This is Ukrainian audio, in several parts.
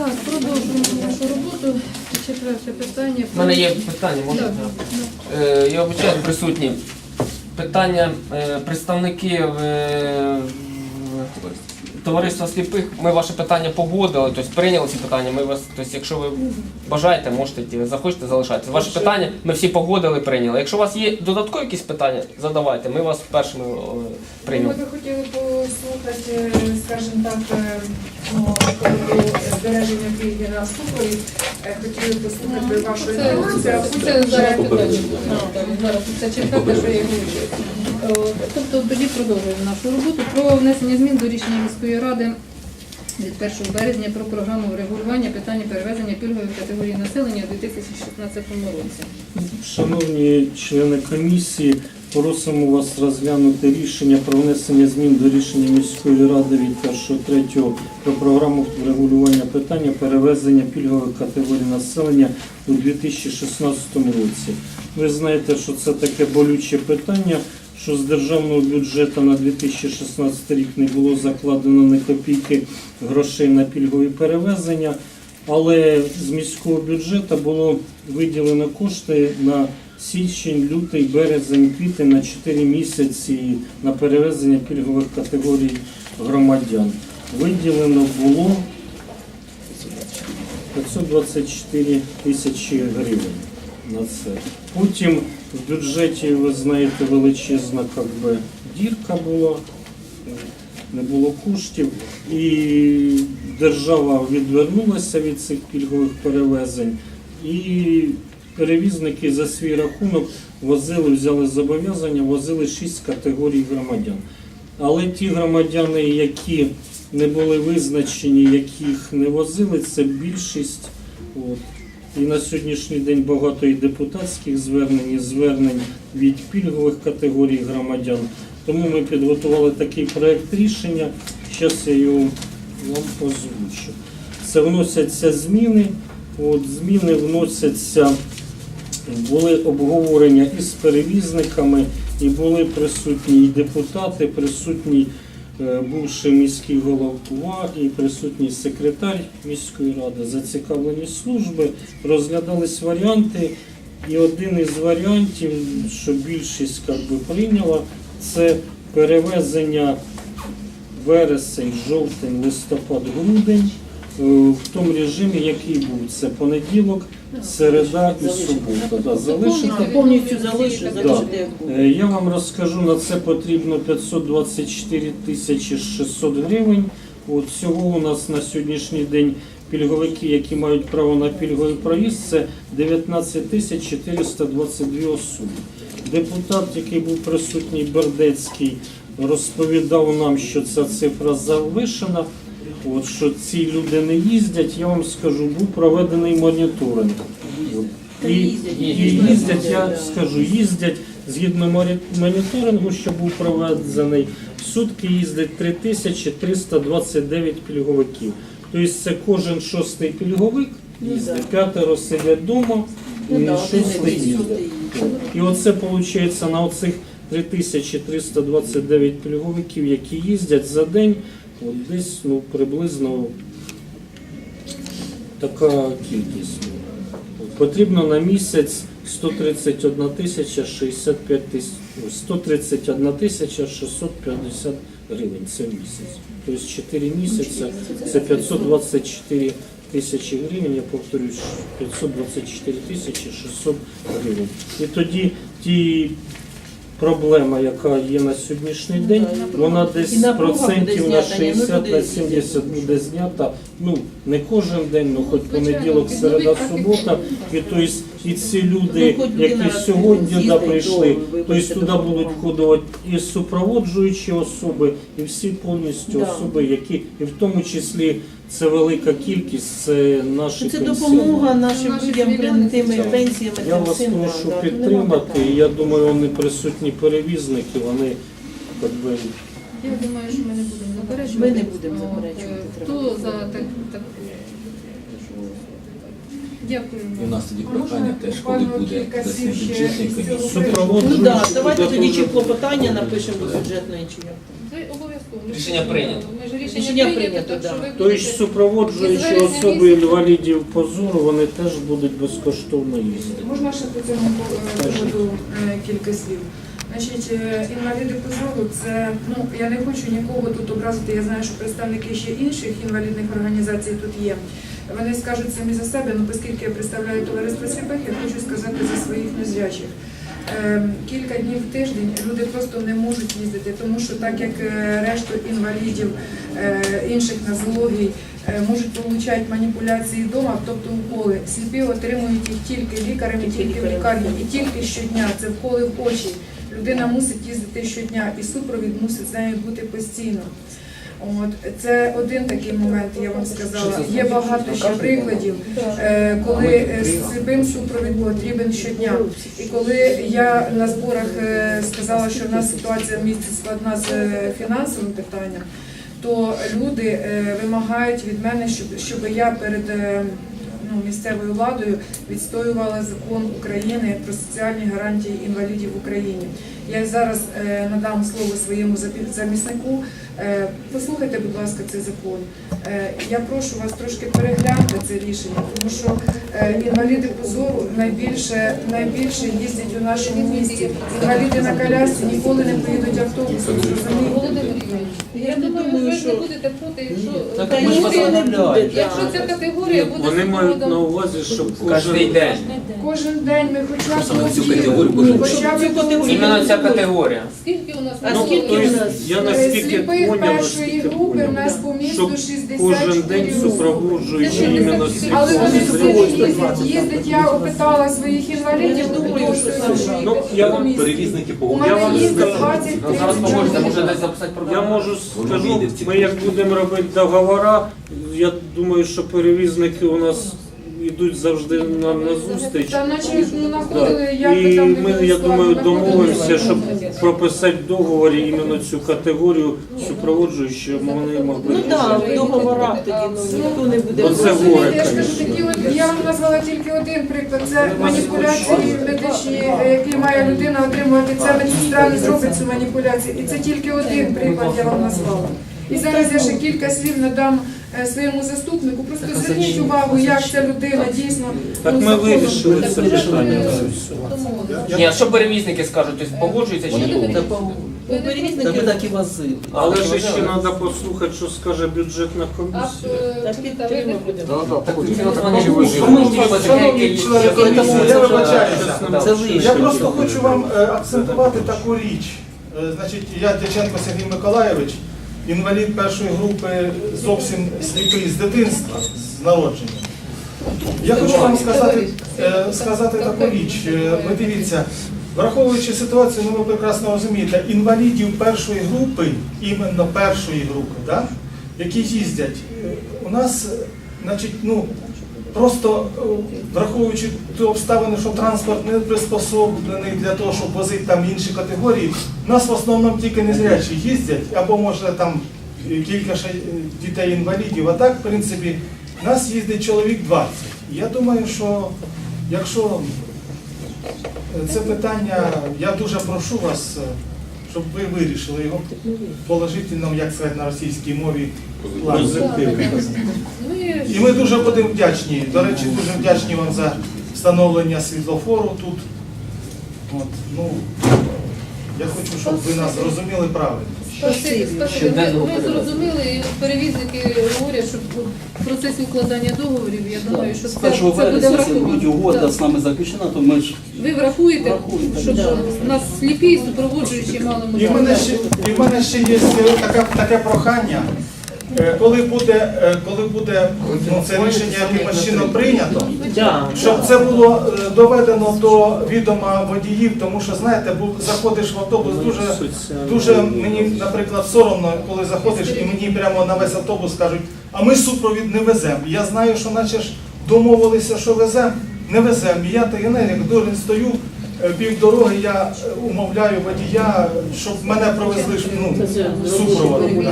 Так, продовжуємо нашу роботу. Четверте питання. У мене є питання, можна? Так. Е, Я обіцяю присутні. Питання е, представників е, товариства сліпих. Ми ваше питання погодили, тобто прийняли ці питання. Ми вас, тобто, якщо ви бажаєте, можете захочете залишатися. Ваше питання ми всі погодили, прийняли. Якщо у вас є додаткові якісь питання, задавайте. Ми вас першими е, Ми приймемо. би хотіли послухати, е, скажімо так, е, ну, збереження пільги на супорі, е, хотіли послухати вашу Це, інформацію. це зараз питання. Зараз це четверте, що я говорю. Е, Тобто тоді продовжуємо нашу роботу про внесення змін до рішення міської ради від 1 березня про програму врегулювання питання перевезення пільгових категорій населення у 2016 році. Шановні члени комісії, просимо вас розглянути рішення про внесення змін до рішення міської ради від 1.3 про програму регулювання питання перевезення пільгових категорій населення у 2016 році. Ви знаєте, що це таке болюче питання, що з державного бюджету на 2016 рік не було закладено ні копійки грошей на пільгові перевезення. Але з міського бюджету було виділено кошти на січень, лютий, березень, квітень на 4 місяці на перевезення пільгових категорій громадян. Виділено було 524 тисячі гривень на це. Потім в бюджеті, ви знаєте, величезна как би, дірка була не було коштів, і держава відвернулася від цих пільгових перевезень, і перевізники за свій рахунок возили, взяли зобов'язання, возили шість категорій громадян. Але ті громадяни, які не були визначені, яких не возили, це більшість. От. І на сьогоднішній день багато і депутатських звернень, і звернень від пільгових категорій громадян. Тому ми підготували такий проект рішення. Зараз я його вам озвучу. Це вносяться зміни. От, зміни вносяться, були обговорення із перевізниками, і були присутні і депутати, присутній е, бувший міський голова і присутній секретар міської ради, зацікавлені служби, розглядались варіанти. І один із варіантів, що більшість би, прийняла, це перевезення вересень, жовтень, листопад, грудень е, в тому режимі, який був. Це понеділок, середа і субота. Да, залишити. Повністю залишити як було. Е, Я вам розкажу, на це потрібно 524 тисячі 600 гривень. От всього у нас на сьогоднішній день пільговики, які мають право на пільговий проїзд, це 19 тисяч 422 особи. Депутат, який був присутній Бердецький, розповідав нам, що ця цифра завишена. От що ці люди не їздять, я вам скажу, був проведений моніторинг. І, і їздять, я скажу, їздять. Згідно моніторингу, що був проведений, в сутки їздить 3329 пільговиків. Тобто це кожен шостий пільговик їздить, п'ятеро сидять вдома, і Ну, шостий їздить. І оце виходить на оцих 3329 пільговиків, які їздять за день, от десь ну, приблизно така кількість. Потрібно на місяць 131 тисяча 65 тисяч, 131 тисяча 650 гривень. Це місяць. Тобто 4 місяці це 524 тисячі гривень, я повторюю, 524 тисячі 600 гривень. І тоді ті проблема, яка є на сьогоднішній день, вона десь процентів на знята, ну, 60 на люди 70 буде знята. Ну не кожен день, ну хоч понеділок, середа, субота. І тобто і ці люди, Ну, людина які сьогодні з'їздить, прийшли, то, туди будуть входити і супроводжуючі особи, і всі повністю особи, які і в тому числі це велика кількість, це наші Це пенсіонери. допомога нашим Наші людям цивільні. тими Так. пенсіями. Я тим вас всім, прошу да, підтримати. І Я думаю, вони присутні перевізники, вони як би, Я думаю, що ми не будемо заперечувати. Ми не будемо От, заперечувати, е, треба. Хто за так, так... Дякуємо. І у нас тоді прохання теж, коли буде ще бюджетний комісії. Ну так, давайте тоді чи клопотання напишемо до бюджетної чи як. Це обов'язково. Ми ж- Рішення прийнято. Ми ж рішення прийнято, прийнято, так що да. ви Тобто будете... супроводжуючі Із вересня особи місяця. інвалідів по зору, вони теж будуть безкоштовно їздити. Можна ще по цьому е, поводу е, кілька слів. Значить, е, інваліди по зору це ну я не хочу нікого тут образити. Я знаю, що представники ще інших інвалідних організацій тут є. Вони скажуть самі за себе, ну оскільки я представляю товариство сліпих, я хочу сказати за своїх незрячих. Е, Кілька днів в тиждень люди просто не можуть їздити, тому що так як е, решту інвалідів е, інших нозологій е, можуть отримати маніпуляції вдома, тобто уколи. Сліпі отримують їх тільки лікарем, і тільки в лікарні, і тільки щодня. Це вколи в очі. Людина мусить їздити щодня, і супровід мусить з нею бути постійно. От це один такий момент, я вам сказала. Є багато ще прикладів, е, коли сліпим супровід потрібен щодня. І коли я на зборах е, сказала, що в нас ситуація в місті складна з е, фінансовим питанням, то люди вимагають від мене, щоб, щоб я перед ну, місцевою владою відстоювала закон України про соціальні гарантії інвалідів в Україні. Я зараз е, надам слово своєму заміснику. Е, послухайте, будь ласка, цей закон. Е, я прошу вас трошки переглянути це рішення, тому що е, інваліди по зору найбільше, найбільше їздять у нашому місті. Інваліди на колясці ніколи не поїдуть автобусом. Я думаю, ви не будете проти, якщо... Так ми ж ніхто не буде, Якщо ця категорія буде Вони мають на увазі, щоб кожен день. Кожен день ми хоча б Саме цю категорію категорія. Скільки у нас А було? скільки у нас? я наскільки Сліпих поняв, першої наскільки групи в нас по місту щоб 64 кожен день особи. супроводжуючи іменно. Але вони всі їздять, їздять. Я опитала своїх інвалідів, думаю, що що. Ну, я вам місту. Перевізники У по мене вам їздить скажу. 20 Ну, зараз поможете, може десь записати Я програму. можу скажу, ми як будемо робити договора, я думаю, що перевізники у нас йдуть завжди нам на зустріч. Та наче ну, Да. находили, як І там ми, я думаю, домовимося, щоб прописати в договорі іменно цю категорію супроводжуючи, вони могли. Ну так, в договорах тоді ну, ніхто не буде. Оце проти. горе, Я ж кажу, такі от, я вам назвала тільки один приклад. Це маніпуляції медичні, е, які має людина отримувати. Ця медсестра не зробить цю маніпуляцію. І це тільки один приклад я вам назвала. І зараз я ще кілька слів надам е, своєму заступнику. Просто зверніть увагу, як ця людина дійсно Так ну, ми вирішили це питання. Ні, а що перевізники скажуть, тобто погоджуються чи ні? Та по перевізників- Так і возили. Але ж ще треба послухати, що скаже бюджетна комісія. Шановні члени комісії, вибачаюся. Я просто хочу вам е, акцентувати таку річ. Е, Значить, я Дяченко Сергій Миколаєвич, інвалід першої групи, зовсім сліпий з дитинства, з народження. Я хочу вам сказати, е, сказати таку річ. Е, Ви дивіться, враховуючи ситуацію, ну ви прекрасно розумієте, інвалідів першої групи, іменно першої групи, да, які їздять, у нас, значить, ну, Просто е, враховуючи ті обставини, що транспорт не приспособлений для того, щоб возити там інші категорії, у нас в основному тільки незрячі їздять, або може там е, кілька ще е, дітей-інвалідів. А так, в принципі, нас їздить чоловік 20. Я думаю, що якщо це питання, я дуже прошу вас, щоб ви вирішили його положительно, як сказати на російській мові, план І ми дуже будемо вдячні. До речі, дуже вдячні вам за встановлення світлофору тут. От, ну, я хочу, щоб ви нас зрозуміли правильно. Спасибі. Ми, ми зрозуміли, і перевізники говорять, що в процесі укладання договорів, я думаю, що З це, 1 це буде вересня, якщо буде враховано. угода Так. з нами заключена, то ми ж Ви врахуєте, Врахуємо, щоб нас сліпі і супроводжуючі мали І в мене ще, і в мене ще є така, таке прохання. Е, Коли буде, е, коли буде ну, це рішення якимось чином прийнято, щоб це було е, доведено до відома водіїв, тому що знаєте, був заходиш в автобус дуже дуже мені, наприклад, соромно, коли заходиш, і мені прямо на весь автобус кажуть, а ми супровід не веземо. Я знаю, що наче ж домовилися, що веземо, не веземо. І я та я не як дурень стою. Е, Пів дороги я е, умовляю водія, щоб мене провезли ну, супроводом.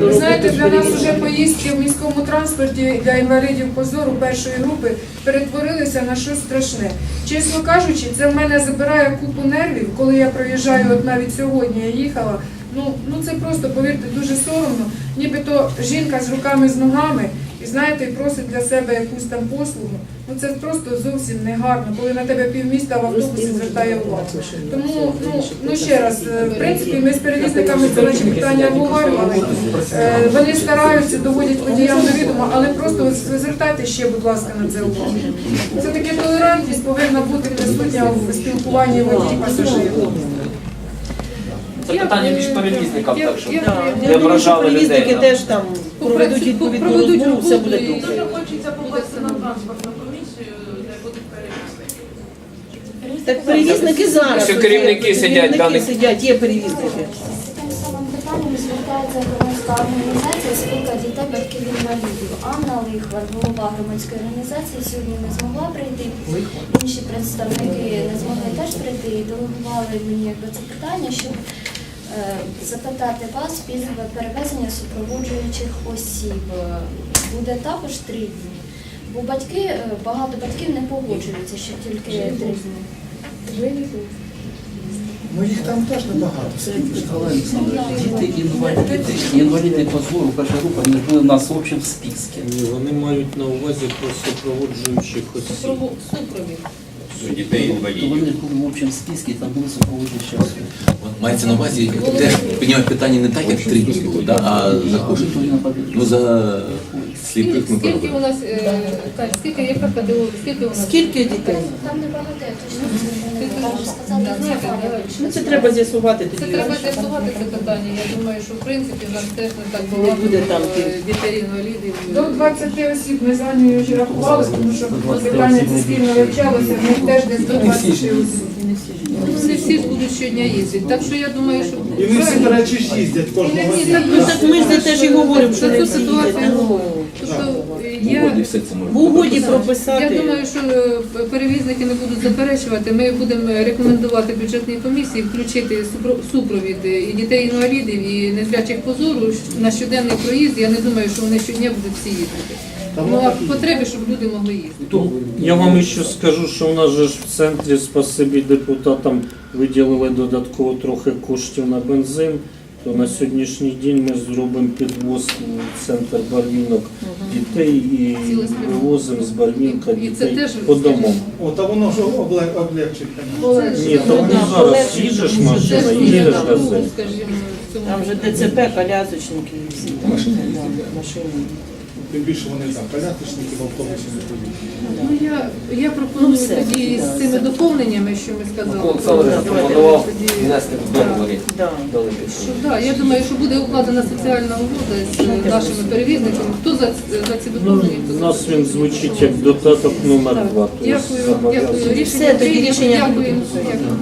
Ви знаєте, для нас вже поїздки в міському транспорті для інвалідів по зору першої групи перетворилися на щось страшне. Чесно кажучи, це в мене забирає купу нервів, коли я проїжджаю, от навіть сьогодні я їхала Ну, ну це просто, повірте, дуже соромно. Нібито жінка з руками, з ногами, і знаєте, і просить для себе якусь там послугу. Ну це просто зовсім не гарно, коли на тебе півміста в автобусі звертає увагу. Тому ну, ну ще раз, е, в принципі, ми з перевізниками це наші питання обговорювали. Е, Вони стараються, доводять водіям до відома, але просто звертайте ще, будь ласка, на це увагу. Це таки толерантність повинна бути присутня в спілкуванні водій пасажирів. Це питання між перевізниками, так що. Я- я- Я Не думаю, що ображали перевізники людей, теж там проведуть відповідну розмову, все буде добре. Хочеться попасти на транспортну комісію, де будуть перевізники. Так перевізники зараз. Що керівники сидять, Керівники даних- сидять, є перевізники. З тим самим питанням звертається громадська організація спілка дітей батьків інвалідів. Анна Лихвар, голова громадської організації, сьогодні не змогла прийти. Інші представники не змогли теж прийти і делегували мені якби це питання, щоб запитати вас пільгове перевезення супроводжуючих осіб. Е, Буде також три дні. Бо батьки, е, багато батьків не погоджуються, що тільки три дні. Ну їх там теж небагато. Николай діти інваліди, інваліди по зору, перша група, вони були в нас в общем списке. Ні, вони мають на увазі про супроводжуючих осіб. Супровід. Дітей інвалідів. вони були в общем списке, там були супроводжуючі особи. Мається на увазі, теж піднімають питання не так, як три дні було, да, а за кожен. Ну за сліпих ми Скільки у поробили. нас, е, Кать, скільки, яка категорія, скільки у нас? Скільки дітей? Там не знаєте? Ну це треба з'ясувати Це тоді. треба з'ясувати це питання. Я думаю, що в принципі в нас теж не так Не багато буде там е, дітей інвалідів. До 20 осіб ми з Анією вже рахували, тому що питання це спільно вивчалося, них теж десь до 20 осіб. Ну, Не всі ж будуть щодня їздити. Так що я думаю, що І не всі, до речі, ж їздять кожного дня. Ну так ми ж за те ж і говоримо, що За не цю всі ситуацію їдять. Ну. Тобто е, В я В угоді прописати. Я думаю, що е, перевізники не будуть заперечувати. Ми будемо рекомендувати бюджетній комісії включити супро- супровід і дітей-інвалідів, і незрячих позору на щоденний проїзд. Я не думаю, що вони щодня будуть всі їздити. Ну а в потребі, щоб люди могли їздити. Я вам ще скажу, що у нас же ж в центрі, спасибі депутатам, виділили додатково трохи коштів на бензин. То на сьогоднішній день ми зробимо підвоз в центр барвінок дітей і вивозимо з барвінка І це дітей теж, по домам. О, та воно ж обле- облегчить. Ні, то вони зараз їдеш машина, і їдеш скажімо, в цьому. Там вже ДЦП, колясочники і всі. там, да, Машини. Тим більше вони там колясочники в автобусі не поїдуть. Ну я, я пропоную Ну, все, тоді з цими все. доповненнями, що ми сказали. Олександр Давайте запропонував тоді- внести в договорі. Да. Дали Що, да, я думаю, що буде укладена соціальна угода з нашими перевізниками. Хто за, за ці Ну, доповнення? хто у за нас він звучить як додаток номер два. тобто Дякую, дякую. Рішення Все, тоді прийнято. рішення Дякую. буде. Дякую.